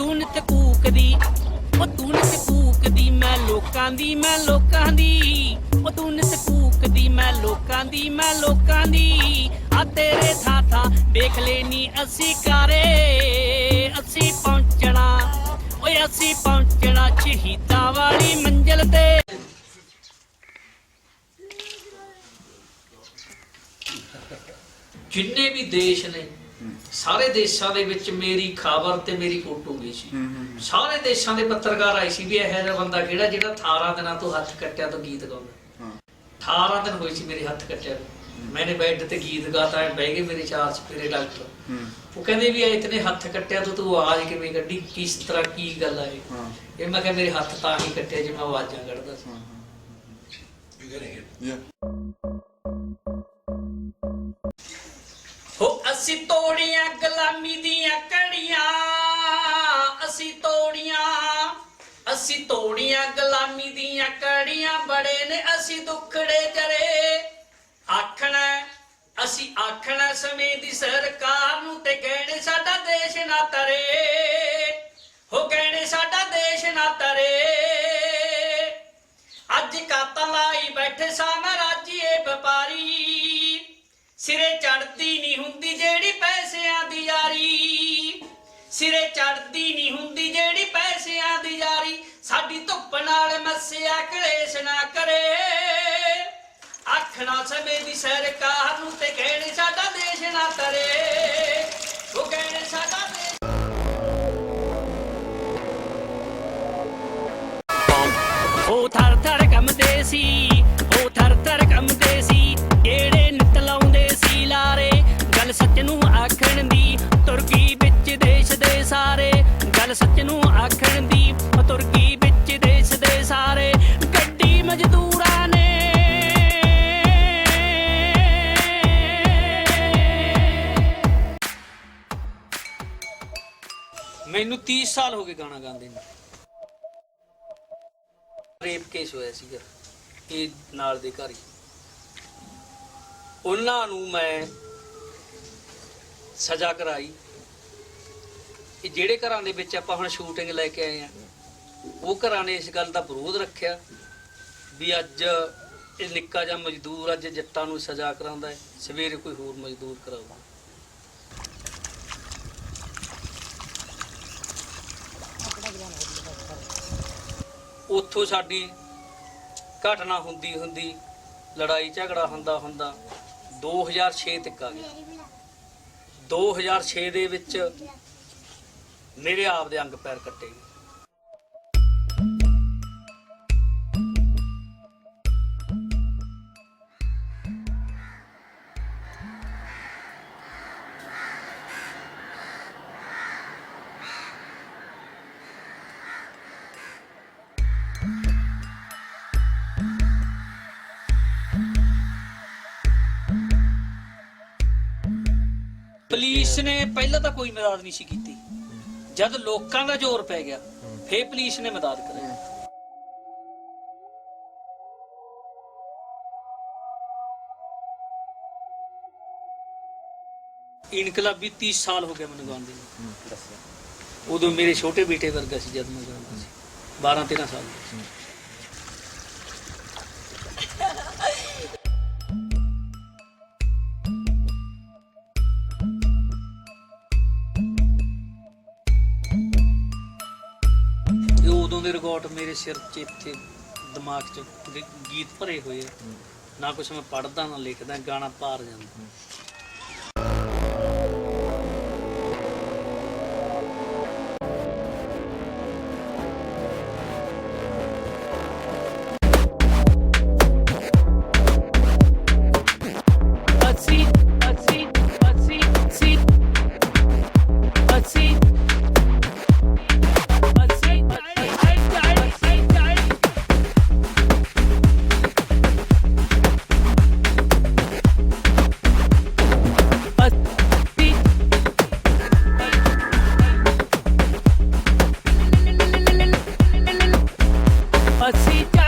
ਤੂੰ ਨਿਤ ਕੂਕਦੀ, ਉਹ ਤੂੰ ਨਿਤ ਕੂਕਦੀ, ਮੈਂ ਲੋਕਾਂ ਦੀ, ਮੈਂ ਲੋਕਾਂ ਦੀ। ਉਹ ਤੂੰ ਨਿਤ ਕੂਕਦੀ, ਮੈਂ ਲੋਕਾਂ ਦੀ, ਮੈਂ ਲੋਕਾਂ ਦੀ। ਆ ਤੇਰੇ ਥਾਂ ਥਾਂ ਵੇਖ ਲੈਨੀ ਅਸੀਂ ਕਾਰੇ। ਅਸੀਂ ਪਹੁੰਚਣਾ, ਓਏ ਅਸੀਂ ਪਹੁੰਚਣਾ ਸ਼ਹੀਦਾਂ ਵਾਲੀ ਮੰਜ਼ਿਲ ਤੇ। ਜਿੰਨੇ ਵੀ ਦੇਸ਼ ਨੇ ਸਾਰੇ ਦੇਸ਼ਾਂ ਦੇ ਵਿੱਚ ਮੇਰੀ ਖਬਰ ਤੇ ਮੇਰੀ ਫੋਟੋ ਗਈ ਸੀ। ਸਾਰੇ ਦੇਸ਼ਾਂ ਦੇ ਪੱਤਰਕਾਰ ਆਏ ਸੀ ਵੀ ਇਹ ਜਿਹਾ ਬੰਦਾ ਕਿਹੜਾ ਜਿਹੜਾ 18 ਦਿਨਾਂ ਤੋਂ ਹੱਥ ਕੱਟਿਆ ਤੋਂ ਗੀਤ ਗਾਉਂਦਾ। 18 ਦਿਨ ਹੋਏ ਸੀ ਮੇਰੇ ਹੱਥ ਕੱਟਿਆ। ਮੈਨੇ ਬੈੱਡ ਤੇ ਗੀਤ ਗਾਤਾ ਬਹਿ ਗਏ ਮੇਰੇ ਚਾਰ ਚਪੇਰੇ ਡਾਕਟਰ। ਉਹ ਕਹਿੰਦੇ ਵੀ ਇਹ ਇਤਨੇ ਹੱਥ ਕੱਟਿਆ ਤੋਂ ਤੂੰ ਆਵਾਜ਼ ਕਿਵੇਂ ਕੱਢੀ ਕਿਸ ਤਰ੍ਹਾਂ ਕੀ ਗੱਲ ਹੈ ਇਹ? ਇਹ ਮੈਂ ਕਿਹਾ ਮੇਰੇ ਹੱਥ ਤਾਂ ਹੀ ਕੱਟਿਆ ਜਿਵੇਂ ਆਵਾਜ਼ਾਂ ਕੱਢਦਾ ਸੀ। Yeah. ਹੋ, ਅਸੀਂ ਤੋੜੀਆਂ ਗੁਲਾਮੀ ਦੀਆਂ ਕੜੀਆਂ, ਅਸੀਂ ਤੋੜੀਆਂ ਅਸੀਂ ਤੋੜੀਆਂ ਗੁਲਾਮੀ ਦੀਆਂ ਕੜੀਆਂ ਬੜੇ ਨੇ, ਅਸੀਂ ਦੁੱਖੜੇ ਜਰੇ ਆਖਣਾ ਅਸੀਂ ਆਖਣਾ ਸਮੇਂ ਦੀ ਸਰਕਾਰ ਨੂੰ ਤੇ ਕਹਿਣੇ ਸਾਡਾ ਦੇਸ਼ ਨਾ ਤਰੇ। ਹੋ ਕਹਿਣੇ ਸਾਡਾ ਦੇਸ਼ ਨਾ ਤਰੇ। ਅੱਜ ਕਾਤਾਂ ਲਾਈ ਬੈਠੇ ਸਾਮਰਾਜੀਏ ਚੜਦੀ ਨਹੀਂ ਹੁੰਦੀ ਜਿਹੜੀ ਪੈਸਿਆਂ ਦੀ ਯਾਰੀ। ਸਿਰੇ ਚੜਦੀ ਨਹੀਂ ਹੁੰਦੀ ਜਿਹੜੀ ਪੈਸਿਆਂ ਦੀ ਯਾਰੀ। ਸਾਡੀ ਧੁੱਪ ਨਾਲ ਮੱਸਿਆ ਕਲੇਸ਼ ਨਾ ਕਰੇ। ਆਖਣਾ ਸਮੇਂ ਦੀ ਸਰਕਾਰ ਨੂੰ ਤੇ ਕਹਿਣ ਸਾਡਾ ਦੇਸ਼ ਨਾ ਤਰੇ ਉਹ ਕਹਿਣ ਸਾਡਾ ਦੇਸ਼ ਉਹ ਗੱਲ ਸੱਚ ਨੂੰ ਆਖਣ ਦੀ, ਤੁਰਕੀ ਵਿੱਚ ਦੇਸ਼ ਦੇ ਸਾਰੇ। ਗੱਲ ਸੱਚ ਨੂੰ ਆਖਣ ਦੀ, ਤੁਰਕੀ ਵਿੱਚ ਦੇਸ਼ ਦੇ ਸਾਰੇ। ਗੱਡੀ ਮਜ਼ਦੂਰਾਂ ਨੇ ਮੈਨੂੰ 30 ਸਾਲ ਹੋ ਗਏ ਗਾਣਾ ਗਾਉਂਦੇ ਨੂੰ। ਰੇਪ ਕੇਸ ਹੋਇਆ ਸੀਗਾ, ਇਹ ਨਾਲ ਦੇ ਘਰ ਹੀ। ਉਹਨਾਂ ਨੂੰ ਮੈਂ ਸਜ਼ਾ ਕਰਾਈ। ਇਹ ਜਿਹੜੇ ਘਰਾਂ ਦੇ ਵਿੱਚ ਆਪਾਂ ਹੁਣ ਸ਼ੂਟਿੰਗ ਲੈ ਕੇ ਆਏ ਆ, ਉਹ ਘਰਾਂ ਨੇ ਇਸ ਗੱਲ ਦਾ ਵਿਰੋਧ ਰੱਖਿਆ ਵੀ ਅੱਜ ਇਹ ਨਿੱਕਾ ਜਿਹਾ ਮਜ਼ਦੂਰ ਅੱਜ ਜੱਟਾਂ ਨੂੰ ਸਜ਼ਾ ਕਰਾਉਂਦਾ ਹੈ, ਸਵੇਰੇ ਕੋਈ ਹੋਰ ਮਜ਼ਦੂਰ ਕਰਾਊਗਾ ਉੱਥੋਂ ਸਾਡੀ ਘਟਨਾ ਹੁੰਦੀ ਹੁੰਦੀ ਲੜਾਈ ਝਗੜਾ ਹੁੰਦਾ ਹੁੰਦਾ 2006 ਤੱਕ ਆ ਗਿਆ। 2006 ਦੇ ਵਿੱਚ ਮੇਰੇ ਆਪ ਦੇ ਅੰਗ ਪੈਰ ਕੱਟੇ ਪੁਲਿਸ ਨੇ ਪਹਿਲਾਂ ਤਾਂ ਕੋਈ ਮਦਦ ਨਹੀਂ ਸੀ ਕੀਤੀ। ਜਦ ਲੋਕਾਂ ਦਾ ਜ਼ੋਰ ਪੈ ਗਿਆ ਫੇਰ ਪੁਲਿਸ ਨੇ ਮਦਦ ਕਰੀ। ਇਨਕਲਾਬੀ 30 ਸਾਲ ਹੋ ਗਏ ਮੈਨੂੰ ਗਾਉਂਦੇ ਨੂੰ ਉਦੋਂ ਮੇਰੇ ਛੋਟੇ ਬੇਟੇ ਵਰਗਾ ਸੀ ਜਦ ਮੈਂ ਗਾਉਂਦਾ ਸੀ। 12 13 ਸਾਲ ਉਦੋਂ ਦੇ ਰਿਕਾਰਡ ਮੇਰੇ ਸਿਰ 'ਚ ਇੱਥੇ ਦਿਮਾਗ 'ਚ ਗ- ਗੀਤ ਭਰੇ ਹੋਏ ਆ। ਨਾ ਕੁਛ ਮੈਂ ਪੜਦਾ ਨਾ ਲਿਖਦਾ ਗਾਣਾ ਪਾਰ ਜਾਂਦਾ। Let's see.